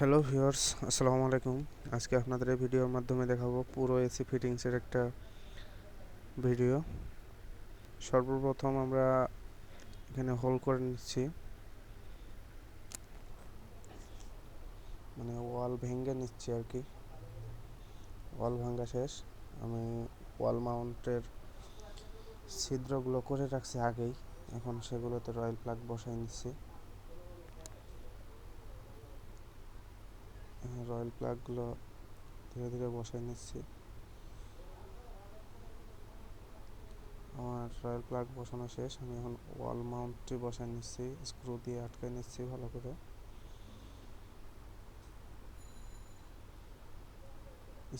Hello viewers আসসালামু আলাইকুম। আজকে আপনাদের এই ভিডিওর মাধ্যমে দেখাবো পুরো এসি ফিটিংসের একটা ভিডিও সর্বপ্রথম আমরা এখানে হোল করে নিচ্ছি। মানে ওয়াল ভেঙে নিচ্ছি আর কি। ওয়াল ভাঙা শেষ। আমি ওয়াল মাউন্টের ছিদ্রগুলো করে রাখছি আগেই। এখন সেগুলোতে রয়্যাল প্লাগ বসাই নিচ্ছি। রয়্যাল প্লাগগুলো ধীরে ধীরে বসাই নিচ্ছি। আমার রয়্যাল প্লাগ বসানো শেষ, আমি এখন ওয়াল মাউন্টটি বসাই নিচ্ছি স্ক্রু দিয়ে আটকে নিচ্ছি ভালো করে।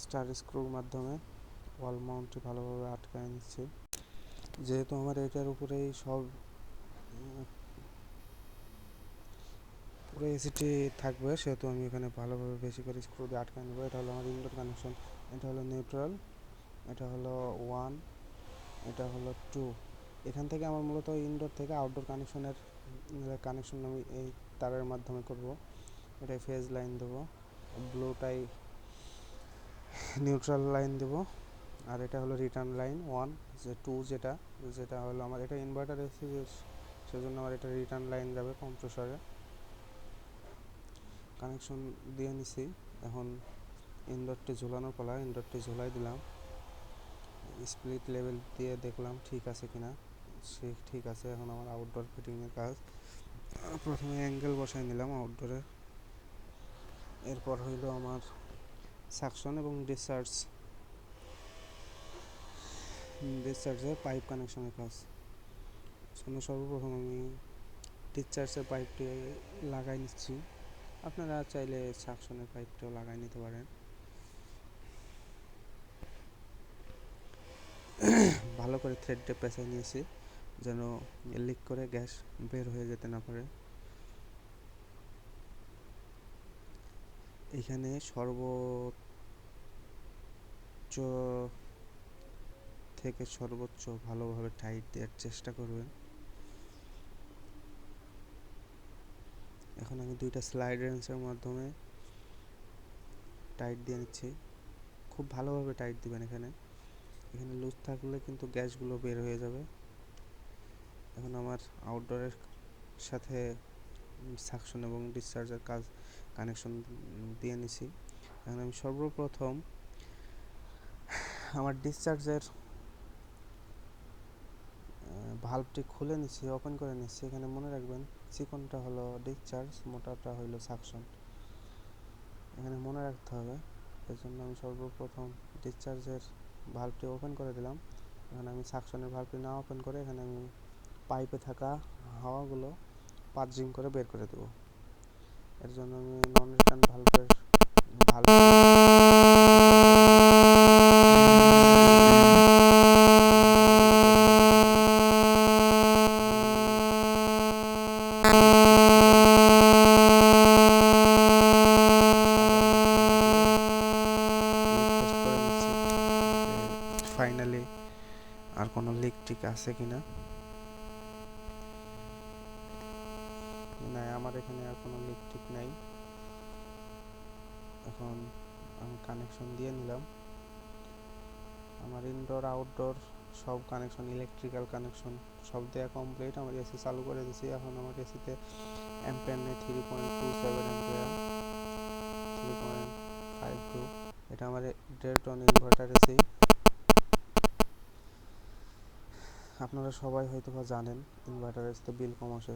স্টার স্ক্রুর মাধ্যমে ওয়াল মাউন্টটি ভালোভাবে আটকায় নিচ্ছি। যেহেতু আমার এটার উপরেই সব পুরো এসিটি থাকবে, সেহেতু আমি এখানে ভালোভাবে বেশি করে স্ক্রু দিয়ে আটকে নেব। এটা হলো আমার ইনডোর কানেকশন এটা হলো নিউট্রাল এটা হলো ওয়ান এটা হলো টু এখান থেকে আমার মূলত ইনডোর থেকে আউটডোর কানেকশনের কানেকশন আমি এই তারের মাধ্যমে করব। এটাই ফেজ লাইন দেবো। ব্লুটাই নিউট্রাল লাইন দেব। আর এটা হলো রিটার্ন লাইন ওয়ান যে টু যেটা যেটা হলো আমার, এটা ইনভার্টার এসি সেজন্য আমার এটা রিটার্ন লাইন যাবে কম্প্রেসরে কানেকশন দিয়ে নিছি। এখন ইনডোরটি ঝোলানোর পালা ইনডোরটি ঝোলাই দিলাম। স্প্লিট লেভেল দিয়ে দেখলাম ঠিক আছে কিনা। সে ঠিক আছে, এখন আমার আউটডোর ফিটিংয়ের কাজ। প্রথমে অ্যাঙ্গেল বসাই নিলাম আউটডোরে এরপর হইল আমার সাকশন এবং ডিসচার্জ ডিসচার্জের পাইপ কানেকশনের কাজ। সর্বপ্রথম আমি ডিসচার্জের পাইপটি লাগাই নিচ্ছি। আপনারা চাইলে সাকশনের পাইপটাও লাগাই নিতে পারেন। ভালো করে থ্রেডটা পেঁচাই নিয়েছি, যেন লিক করে গ্যাস বের হয়ে যেতে না পারে। এখানে সর্বোচ্চ থেকে সর্বোচ্চ ভালোভাবে টাইট দেওয়ার চেষ্টা করবেন। এখন আমি দুইটা স্লাইড রেঞ্চের মাধ্যমে টাইট দিয়ে নিচ্ছি। খুব ভালোভাবে টাইট দিবেন এখানে। এখানে লুজ থাকলে কিন্তু গ্যাসগুলো বের হয়ে যাবে। এখন আমার আউটডোরের সাথে সাকশন এবং ডিসচার্জের কাজ কানেকশন দিয়ে নিছি। এখন আমি সর্বপ্রথম আমার ডিসচার্জের ভাল্বটি খুলে নিচ্ছি ওপেন করে নিচ্ছি এখানে মনে রাখবেন চিকনটা হলো ডিসচার্জ মোটাটা হইল সাকশন। এখানে মনে রাখতে হবে এর জন্য আমি সর্বপ্রথম ডিসচার্জের ভাল্বটি ওপেন করে দিলাম। এখানে আমি সাকশনের ভাল্বটি না ওপেন করে এখানে আমি পাইপে থাকা হাওয়াগুলো পাজিং করে বের করে দেবো। এর জন্য আমি নন রিটার্ন ভাল্বের আর কোনো লিক টিক আছে কিনা? না আমার এখানে আর কোনো লিক টিক নাই। এখন আমি কানেকশন দিয়ে নিলাম। আমার ইনডোর আউটডোর সব কানেকশন ইলেকট্রিক্যাল কানেকশন সব দেওয়া কমপ্লিট আমার এসি চালু করে দিয়েছি এখন আমার এসিতে অ্যাম্পেয়ার নেই three point two seven ampere three point five two এটা আমার দেড় টন ইনভার্টার এসি আপনারা সবাই হয়তো বা জানেন ইনভার্টারের তো বিল কম আসে।